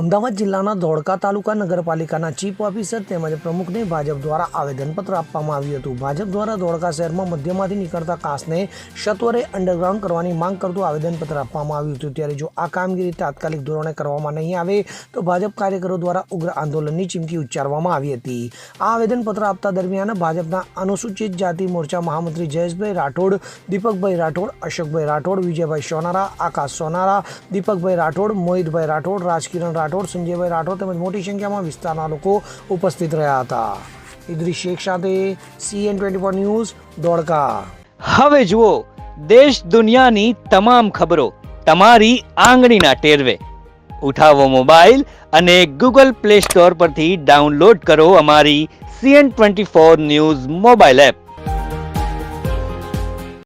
અમદાવાદ જિલ્લાના ધોળકા તાલુકા નગરપાલિકાના chief officer તેમજ પ્રમુખને ભાજપ દ્વારા આવેદનપત્ર આપવામાં આવ્યું હતું. ભાજપ દ્વારા ધોળકા શહેરમાં મધ્યમાંથી નીકળતા કાસને સત્વરે અંડરગ્રાઉન્ડ કરવાની માંગ કરતું આવેદનપત્ર આપવામાં આવ્યું હતું. ત્યારે જો આ કામગીરી તાત્કાલિક ધોરણે કરવામાં નહીં આવે, તો ભાજપ કાર્યકરો દ્વારા ઉગ્ર આંદોલનની ચીમકી ઉચ્ચારવામાં આવી હતી. આ આવેદનપત્ર આપતા દરમિયાન ભાજપના અનુસૂચિત જાતિ મોરચા મહામંત્રી જયેશભાઈ રાઠોડ, દીપકભાઈ રાઠોડ, અશોકભાઈ રાઠોડ, વિજયભાઈ સોનારા, આકાશ સોનારા, દીપકભાઈ રાઠોડ, મોહિતભાઈ રાઠોડ, રાજકિરણ રાઠોડ સંજયભાઈ રાઠોડ તેમજ મોટી સંખ્યામાં વિસ્તારના લોકો ઉપસ્થિત રહ્યા હતા. ઇદ્રી શેખ સાથે સીએન ટ્વેન્ટી ફોર ન્યૂઝ, દોડકા. હવે જુઓ, દેશ દુનિયાની તમામ ખબરો તમારી આંગળીના ટેરવે. ઉઠાવો મોબાઈલ અને ગૂગલ પ્લે સ્ટોર પરથી ડાઉનલોડ કરો અમારી CN twenty four news mobile app.